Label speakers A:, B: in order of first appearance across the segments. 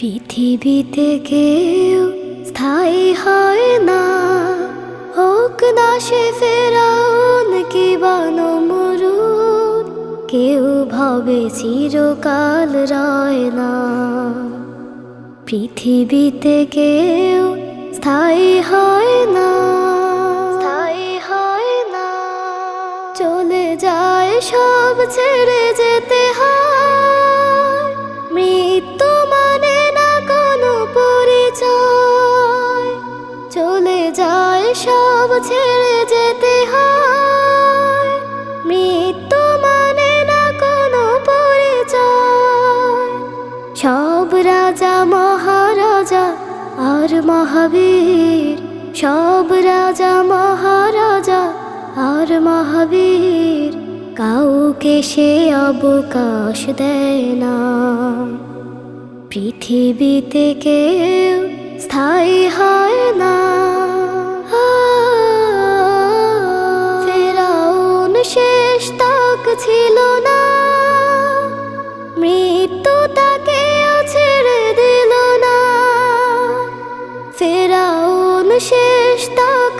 A: পৃথিবীতে কেউ স্থায়ী হয় না। হোক না সে ফেরাউন কি বানমরুদ, কেউ ভাবে চিরকাল রয় না। পৃথিবীতে কেউ স্থায়ী হয় না। স্থায়ী হয় না। চলে যায় সব ছেড়ে যেতে ছেড়ে যেতে হয়। মৃত্যু মানে না কোনো পরিচয়। সব রাজা, মহারাজা আর মহাবীর। সব রাজা, মহারাজা আর মহাবীর। কাউকে সে অবকাশ দেয় না। পৃথিবীতে কেউ স্থায়ী হয় না।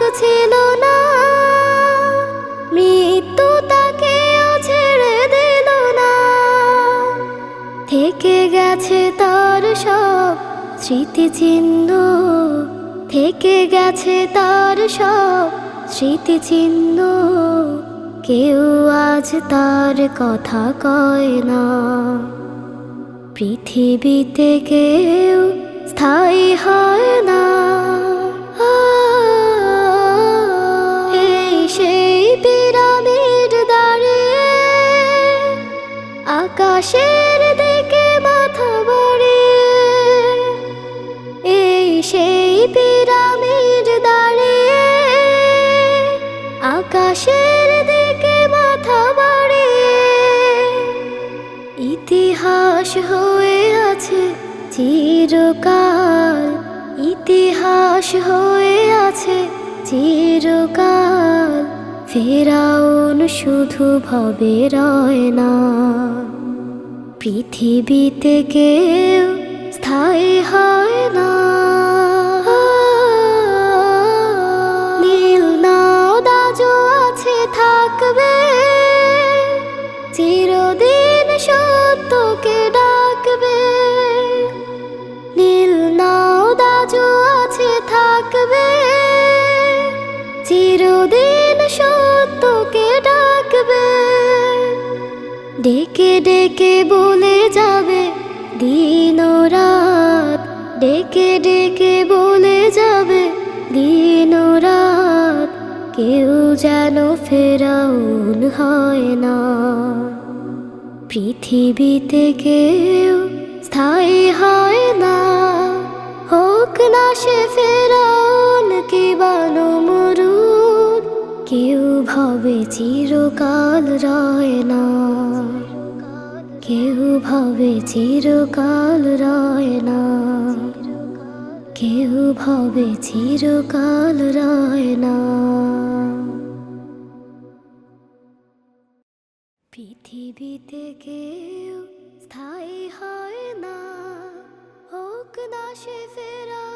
A: তাক ছিল না। মৃত্যু তাকে ছেড়ে দিল না। থেকে গেছে তার সব স্মৃতিচিহ্ন। থেকে গেছে তার সব স্মৃতিচিহ্ন। কেউ আজ তার কথা কয় না। পৃথিবীতে কেউ স্থায়ী হয় না। আকাশের দিকে মাথা বাড়িয়ে এই সেই পিরামিড দাঁড়িয়ে আকাশের দিকে মাথা বাড়িয়ে ইতিহাস হয়ে আছে চিরকাল। ইতিহাস হয়ে আছে চিরকাল। ফেরাউন শুধু ভবে রয় না। পৃথিবীতে কেউ স্থায়ী হয় না। নীল দাজু আছে থাকবে চিরদিন সত্যকে। ডেকে ডেকে বলে যাবে, দিন রাত। ডেকে ডেকে বলে যাবে, দিন রাত। কেউ যেন ফেরাউন হয় না। পৃথিবীতে কেউ স্থায়ী হয় না। হোক না সে ফেরাউন কি বানমরুদ কেউ ভাবে চিরকাল রয় না। ভাবে চিরকাল রায় না। কেউ ভাবে চিরকাল রায় না। পৃথিবীতে কেউ স্থায়ী হয় না। হোক না সে ফেরাউন